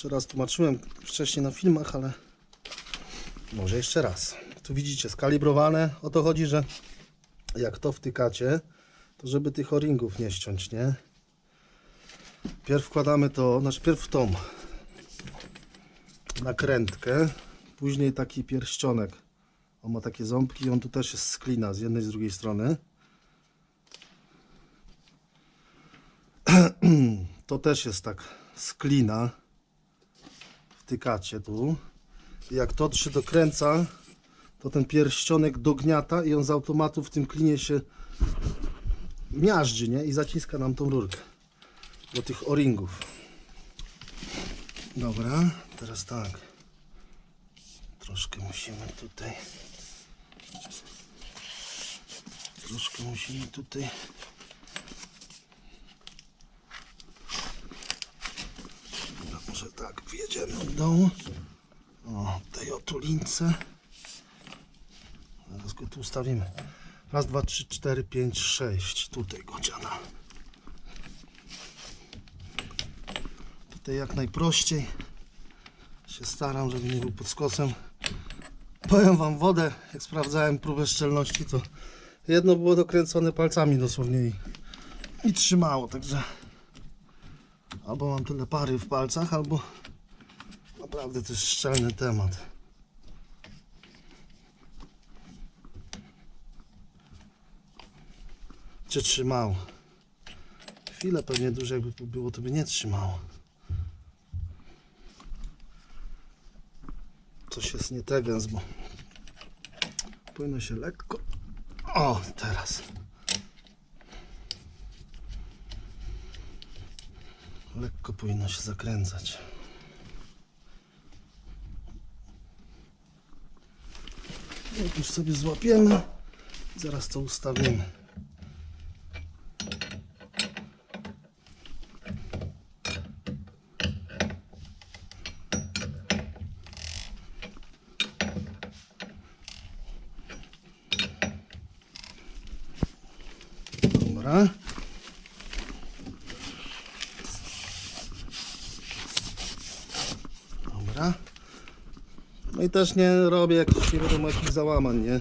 Jeszcze raz tłumaczyłem wcześniej na filmach, ale może jeszcze raz. Tu widzicie, skalibrowane. O to chodzi, że jak to wtykacie, to żeby tych o-ringów nie ściąć, nie? Pierw wkładamy to, znaczy pierw tą nakrętkę, później taki pierścionek. On ma takie ząbki i on tu też jest z klina, z jednej z drugiej strony. To też jest tak z klina. Wtykacie tu. Jak to się dokręca, to ten pierścionek dogniata i on z automatu w tym klinie się miażdży, nie? I zaciska nam tą rurkę do tych o-ringów. Dobra, teraz tak. Troszkę musimy tutaj. Troszkę musimy tutaj. Dobra, może tak, dołu. O, tej otulince. Zaraz go tu ustawimy. Raz, dwa, trzy, cztery, pięć, sześć. Tutaj go. Tutaj jak najprościej. Się staram, żeby nie był pod skosem. Powiem wam wodę, jak sprawdzałem próbę szczelności, to jedno było dokręcone palcami dosłownie i, i trzymało, także albo mam tyle pary w palcach, albo naprawdę to jest szczelny temat. Czy trzymało? Chwilę pewnie dłużej jakby było, to by nie trzymało. Coś jest nie tegens, bo powinno się lekko. O, teraz. Lekko powinno się zakręcać. Jak już sobie złapiemy, zaraz to ustawimy. Dobra. No i też nie robię jakichś nie wiadomo jakich załamań, nie?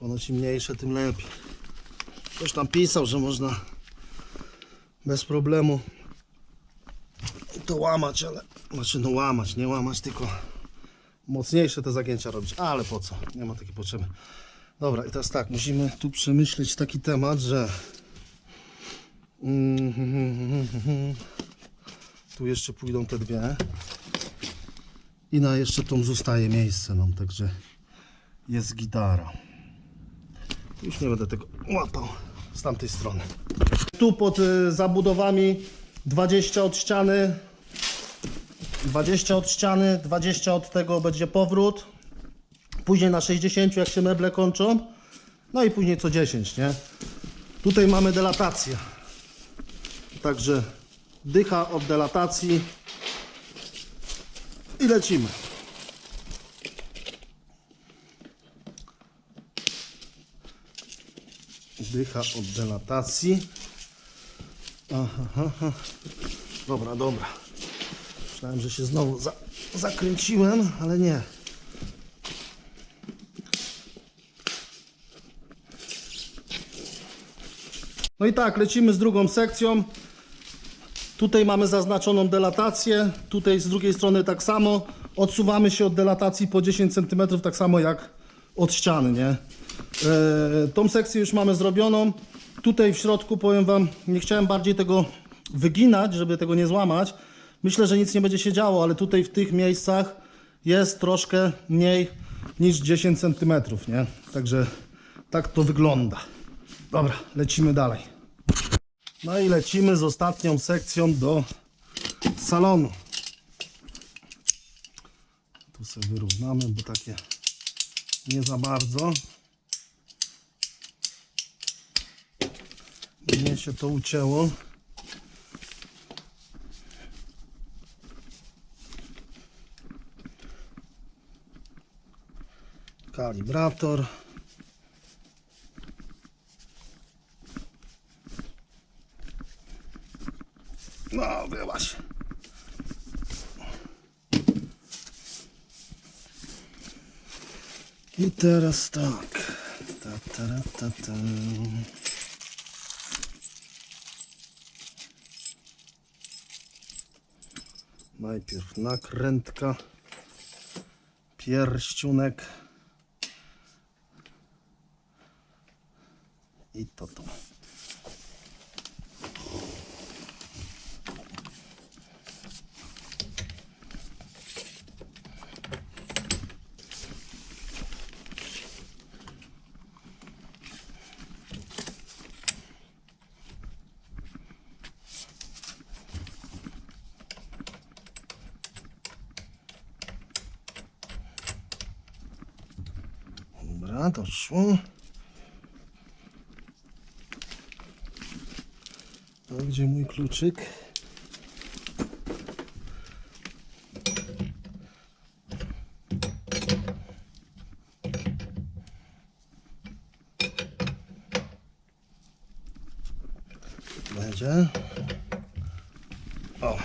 Ponoć im mniejsze, tym lepiej. Ktoś tam pisał, że można bez problemu to łamać, ale znaczy no łamać, nie łamać, tylko mocniejsze te zagięcia robić. Ale po co? Nie ma takiej potrzeby. Dobra, i teraz tak, musimy tu przemyśleć taki temat, że Mhm. tu jeszcze pójdą te dwie i na jeszcze tą zostaje miejsce nam, także jest gitara. Już nie będę tego łapał z tamtej strony. Tu pod y, zabudowami 20 od ściany 20 od ściany, 20 od tego będzie powrót. Później na 60 jak się meble kończą. No i później co 10, nie? Tutaj mamy delatację. Także dycha od delatacji i lecimy. Dycha od delatacji. Aha, aha. Dobra, dobra. Myślałem, że się znowu za, zakręciłem, ale nie. No i tak, lecimy z drugą sekcją. Tutaj mamy zaznaczoną delatację, tutaj z drugiej strony tak samo. Odsuwamy się od delatacji po 10 cm, tak samo jak od ściany, nie? E, tą sekcję już mamy zrobioną. Tutaj w środku powiem Wam, nie chciałem bardziej tego wyginać, żeby tego nie złamać. Myślę, że nic nie będzie się działo, ale tutaj w tych miejscach jest troszkę mniej niż 10 cm, nie? Także tak to wygląda. Dobra, lecimy dalej. No i lecimy z ostatnią sekcją do salonu. Tu sobie wyrównamy, bo takie nie za bardzo. Mnie się to ucięło. Kalibrator. była. I teraz tak. Ta, ta, ta, ta. Najpierw nakrętka, pierścionek i to to. Dobra, doszło. A gdzie mój kluczyk? Będzie. O.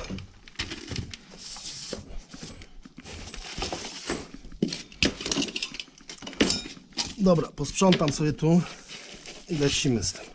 Dobra, posprzątam sobie tu i lecimy z tym.